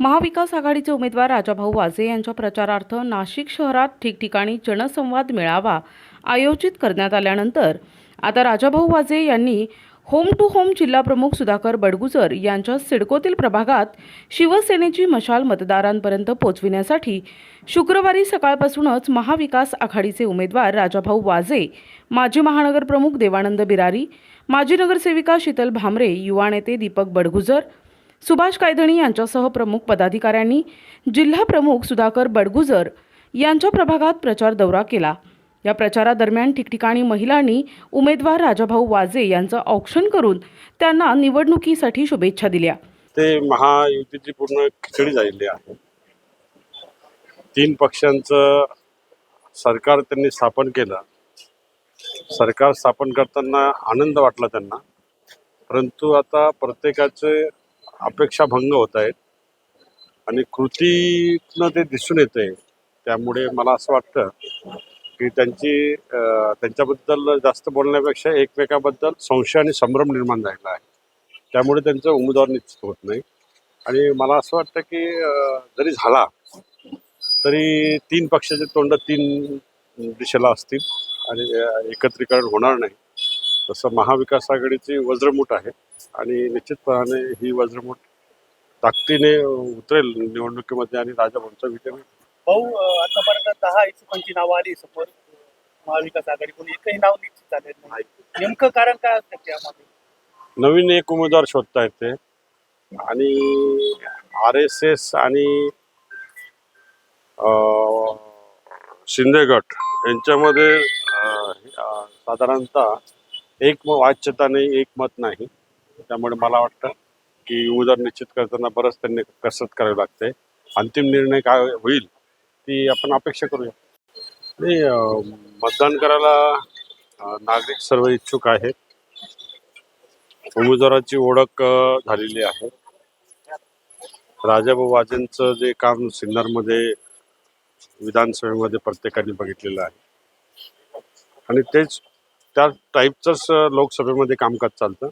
महाविकास आघाडीचे उमेदवार राजाभाऊ वाजे यांच्या प्रचारार्थ नाशिक शहरात ठिकठिकाणी जनसंवाद मेळावा आयोजित करण्यात आल्यानंतर आता राजाभाऊ वाजे यांनी होम टू होम जिल्हाप्रमुख सुधाकर बडगुजर यांच्या सिडकोतील प्रभागात शिवसेनेची मशाल मतदारांपर्यंत पोचविण्यासाठी शुक्रवारी सकाळपासूनच महाविकास आघाडीचे उमेदवार राजाभाऊ वाजे माजी महानगरप्रमुख देवानंद बिरारी माजी नगरसेविका शीतल भामरे युवा नेते दीपक बडगुजर सुभाष कायधणी यांच्यासह प्रमुख पदाधिकाऱ्यांनी जिल्हा प्रमुख सुधाकर बडगुजर यांच्या प्रभागात प्रचार दौरा केला. या प्रचारादरम्यान ठिकठिकाणी महिलांनी उमेदवार राजाभाऊ वाजे यांचं औक्षण करून त्यांना निवडणुकीसाठी शुभेच्छा दिल्या. ते महायुतीची पूर्ण खिचडी झालेली आहे. तीन पक्षांचं सरकार त्यांनी स्थापन केलं. सरकार स्थापन करताना आनंद वाटला त्यांना. परंतु आता प्रत्येकाचे अपेक्षा भंग होत आहेत. आणि कृतीतनं ते दिसून येते त्यामुळे मला असं वाटतं की त्यांची त्यांच्याबद्दल जास्त बोलण्यापेक्षा एकमेकाबद्दल संशय आणि संभ्रम निर्माण झालेला आहे. त्यामुळे त्यांचं उमेदवार निश्चित होत नाही. आणि मला असं वाटतं की जरी झाला तरी तीन पक्षाचे तोंड तीन दिशेला असतील. आणि एकत्रीकरण होणार नाही. तसं महाविकास आघाडीची वज्रमूठ आहे. आणि निश्चितपणाने ही वज्रमूठ ताकदीने उतरेल निवडणुकीमध्ये आणि राजाभाऊंचा विजय होईल. भाऊ आतापर्यंत दहा इच्छुकांची नावं आली समोर. महाविकास आघाडीकडून एकही नाव निश्चित झालेलं नाही. नेमकं कारण काय असतं त्यामध्ये? नवीन एक उमेदवार शोधतायत ते आणि आर एस एस आणि अं, शिंदे गट यांच्यामध्ये साधारणतः एक वाच्यता नाही एक मत नाही. त्यामुळे मला वाटतं की उमेदवार निश्चित करताना बरंच त्यांनी कसरत करावी लागते. अंतिम निर्णय काय होईल ती आपण अपेक्षा करूया. आणि मतदान करायला नागरिक सर्व इच्छुक आहेत. उमेदवाराची ओळख झालेली आहे. राजाभाऊ वाजेंचं जे काम सिन्नरमध्ये विधानसभेमध्ये प्रत्येकाने बघितलेलं आहे. आणि तेच त्या टाईपचंच लोकसभेमध्ये कामकाज चालतं.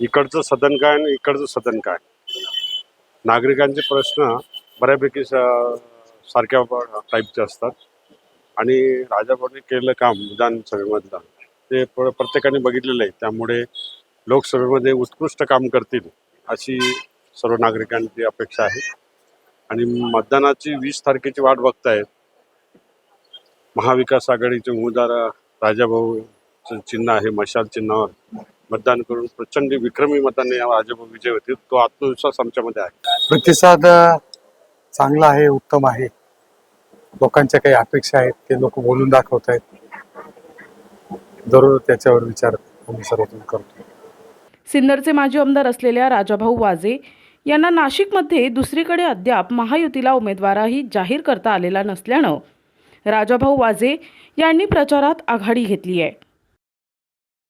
इकडचं सदन काय आणि इकडचं सदन काय? नागरिकांचे प्रश्न बऱ्यापैकी स- सारख्या टाईपचे असतात. आणि राजाभाऊने केलेलं काम विधानसभेमधलं ते प्रत्येकाने बघितलेलं आहे. त्यामुळे लोकसभेमध्ये उत्कृष्ट काम करतील अशी सर्व नागरिकांची अपेक्षा आहे. आणि मतदानाची वीस तारखेची वाट बघतायत. महाविकास आघाडीचे उमेदवार राजाभाऊ चिन्ह आहे मशाल चिन्हावर. मतदान करून प्रचंड विक्रमी मताने राजाभाऊ विजय होतील. तो आत्मविश्वास आमच्यामध्ये आहे. प्रतिसाद चांगला आहे उत्तम आहे. लोकांच्या काही अपेक्षा आहेत ते लोक बोलून दाखवत आहेत जरूर त्याच्यावर विचार आम्ही सर्वजण करतो. सिन्नरचे माजी आमदार असलेल्या राजाभाऊ वाजे यांना नाशिकमध्ये दुसरीकडे अद्याप महायुतीला उमेदवारही जाहीर करता आलेला नसल्यानं राजाभाऊ वाजे यांनी प्रचारात आघाडी घेतली आहे.